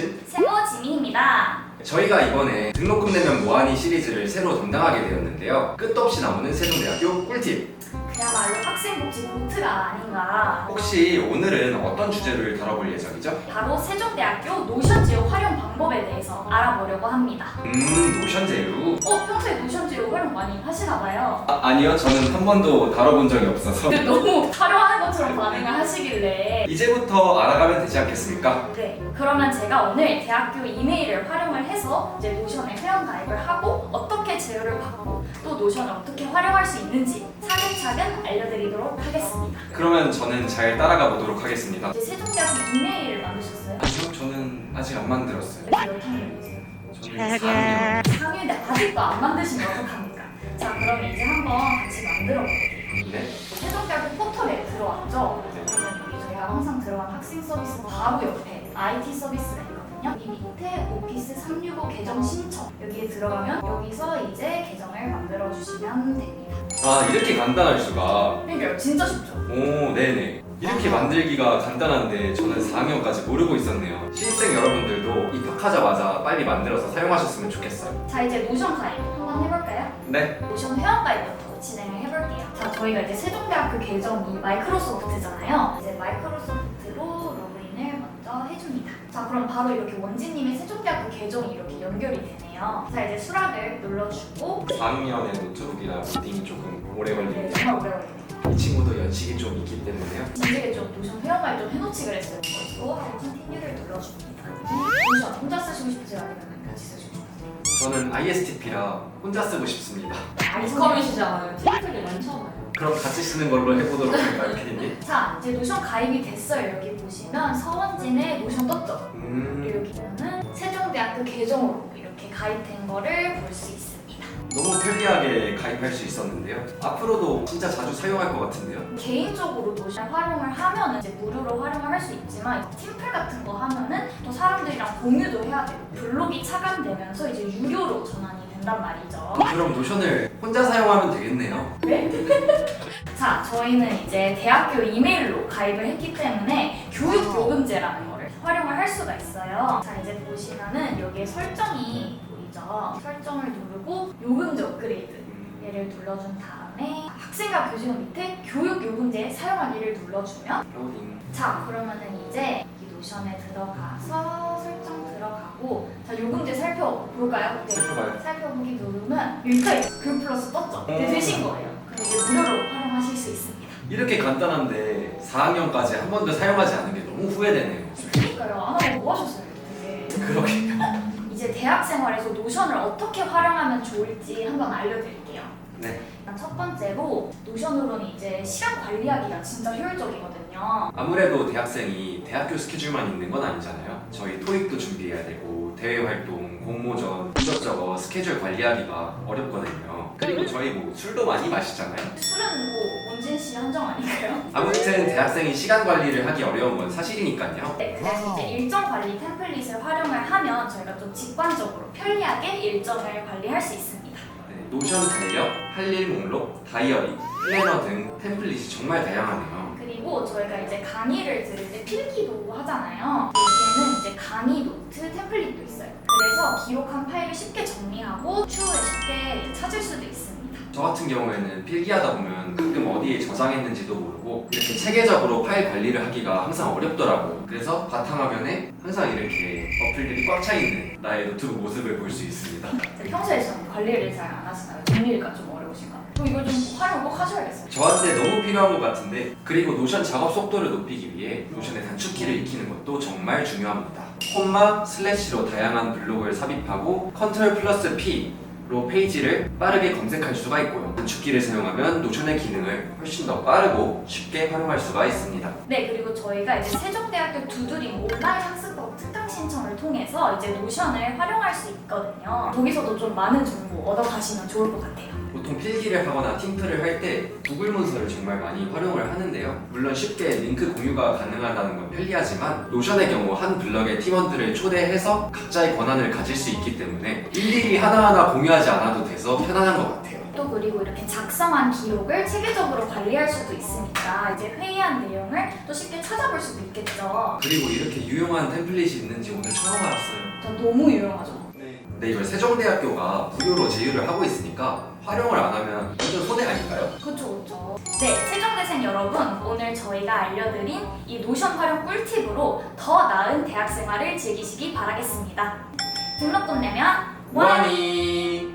쌤, 세모 지민입니다. 저희가 이번에 등록금 내면 뭐하니 시리즈를 새로 담당하게 되었는데요. 끝없이 나오는 세종대학교 꿀팁 그야말로 학생복지 노트가 아닌가. 혹시 오늘은 어떤 주제를 다뤄볼 예정이죠? 바로 세종대학교 노션 지우 활용 방법에 대해서 알아보려고 합니다. 음, 노션 제휴. 어, 평소에 노션 지우 활용 많이 하시나 봐요. 아, 아니요, 저는 한 번도 다뤄본 적이 없어서. 근데 너무 활용하는 것처럼 반응을 하시길래 이제부터 알아가면 되지 않겠습니까? 네, 그러면 제가 오늘 대학교 이메일을 활용을 해서 이제 노션에 회원 가입을 하고 어떻게 제휴를 받고 또 노션을 어떻게 활용할 수 있는지 차근차근 알려드리도록 하겠습니다. 그러면 저는 잘 따라가 보도록 하겠습니다. 이제 세종대학교 이메일을 만드셨어요? 아니요, 저는 아직 안 만들었어요. 몇 학년이세요? 저는 4학년. 상위인데 아직도 안 만드시면 어떡합니까? 자, 그럼 이제 한번 같이 만들어 볼게요. 네. 세종대학교 포털에 들어왔죠? 네. 그러면 여기 저희가 항상 들어간 학생 서비스 바로 옆에 IT 서비스가 있거든요. 이 밑에 오피스 365 계정 신청 여기에 들어가면 여기서 이제 계정을 만들어 주시면 됩니다. 아, 이렇게 간단할 수가. 그러니까 진짜 쉽죠? 오, 네네. 이렇게 만들기가 간단한데 저는 4학년까지 모르고 있었네요. 신입생 여러분들도 입학하자마자 빨리 만들어서 사용하셨으면 좋겠어요. 자 이제 노션 가입 한번 해볼까요? 네. 노션 회원 가입부터 진행을 해볼게요. 자 저희가 이제 세종대학교 계정이 마이크로소프트잖아요. 이제 마이크로소프트 그럼 바로 이렇게 원지님의 세종대학교 계정이 이렇게 연결이 되네요. 자 이제 수락을 눌러주고 4학년의 노트북이라 미팅이 조금 오래 네, 걸리는데 정말 오래 걸리네요. 이 친구도 연식이 좀 있기 때문에요. 진작에 좀 노션 회원 가입 좀 해놓지 그랬어요. 그리고 하고 컨티뉴를 눌러줍니다. 노션 혼자 쓰시고 싶으세요? 아니면 같이 쓰시고 싶으세요? 저는 ISTP라 혼자 쓰고 싶습니다. 알컴이시잖아요. 팀플이 많잖아요. 그럼 같이 쓰는 걸로 해보도록 할까요, 캐디님? 자 이제 노션 가입이 됐어요. 여기 보시면 서원진의 노션 떴죠? 음, 여기 보면은 세종대학교 계정으로 이렇게 가입된 거를 볼 수 있습니다. 너무 편리하게 가입할 수 있었는데요. 앞으로도 진짜 자주 사용할 것 같은데요. 개인적으로 노션 활용을 하면은 이제 무료로 활용을 할 수 있지만 팀플 같은 거 하면은 또 사람들이랑 공유도 해야 되고 블록이 차감되면서 이제 유료로 전환이 된단 말이죠. 그럼 노션을 혼자 사용하면 되겠네요. 자, 저희는 이제 대학교 이메일로 가입을 했기 때문에 교육 요금제라는 거를 활용을 할 수가 있어요. 자, 이제 보시면은 여기에 설정이 보이죠? 설정을 누르고 요금제 업그레이드 음, 얘를 눌러준 다음에 학생과 교직원 밑에 교육 요금제 사용하기를 눌러주면 로딩. 자, 그러면은 이제 이 노션에 들어가서 설정 들어가고 자, 요금제 살펴볼까요? 네. 살펴보기 누르면 여기까지 교육 플러스 떴죠? 음. 되신 거예요. 그럼 이제 무료로 하실 수 있습니다. 이렇게 간단한데 4학년까지 한 번도 사용하지 않은 게 너무 후회되네요. 그러니까요. 안 하고 뭐 하셨어요? 되게. 그러게요. 이제 대학 생활에서 노션을 어떻게 활용하면 좋을지 한번 알려드릴게요. 네. 일단 첫 번째로 노션으로는 이제 시간 관리하기가 진짜 효율적이거든요. 아무래도 대학생이 대학교 스케줄만 있는 건 아니잖아요. 저희 토익도 준비해야 되고 대외 활동, 공모전 이것저것 스케줄 관리하기가 어렵거든요. 그리고 저희 뭐 술도 많이 마시잖아요. 술은 뭐 원진 씨 한정 아닌가요? 아무튼 대학생이 시간 관리를 하기 어려운 건 사실이니까요. 네, 그래서 이제 일정 관리 템플릿을 활용을 하면 저희가 좀 직관적으로 편리하게 일정을 관리할 수 있습니다. 네, 노션 달력, 할 일 목록, 다이어리, 플래너 등 템플릿이 정말 다양하네요. 그리고 저희가 이제 강의를 들을 때 필기도 하잖아요. 기록한 파일을 쉽게 정리하고 추후에 쉽게 찾을 수도 있습니다. 저 같은 경우에는 필기하다 보면 가끔 어디에 저장했는지도 모르고 이렇게 체계적으로 파일 관리를 하기가 항상 어렵더라고요. 그래서 바탕화면에 항상 이렇게 어플들이 꽉 차 있는 나의 노트북 모습을 볼 수 있습니다. 평소에 좀 관리를 잘 안 하시나요? 정리가 좀 어려우신가요? 그럼 이걸 좀 활용 꼭 하셔야겠어요. 저한테 너무 필요한 것 같은데 그리고 노션 작업 속도를 높이기 위해 노션의 단축키를 익히는 것도 정말 중요합니다. 콤마 슬래시로 다양한 블록을 삽입하고 컨트롤 플러스 P 로 페이지를 빠르게 검색할 수가 있고요. 단축키를 사용하면 노션의 기능을 훨씬 더 빠르고 쉽게 활용할 수가 있습니다. 네, 그리고 저희가 이제 세종대학교 두드림 온라인 학습법 특강 신청을 통해서 이제 노션을 활용할 수 있거든요. 거기서도 좀 많은 정보 얻어가시면 좋을 것 같아요. 보통 필기를 하거나 팀플을 할 때 구글 문서를 정말 많이 활용을 하는데요. 물론 쉽게 링크 공유가 가능하다는 건 편리하지만 노션의 경우 한 블럭의 팀원들을 초대해서 각자의 권한을 가질 수 있기 때문에 일일이 하나하나 공유하지 않아도 돼서 편안한 것 같아요. 또 그리고 이렇게 작성한 기록을 체계적으로 관리할 수도 있으니까 이제 회의한 내용을 또 쉽게 찾아볼 수도 있겠죠. 그리고 이렇게 유용한 템플릿이 있는지 오늘 처음 알았어요. 저 너무 유용하죠. 네. 근데 이걸 세종대학교가 무료로 제휴를 하고 있으니까 활용을 안 하면 완전 손해 아닌가요? 그쵸 그쵸. 네, 세종대생 여러분 오늘 저희가 알려드린 이 노션 활용 꿀팁으로 더 나은 대학생활을 즐기시기 바라겠습니다. 등록금 내면 ワニ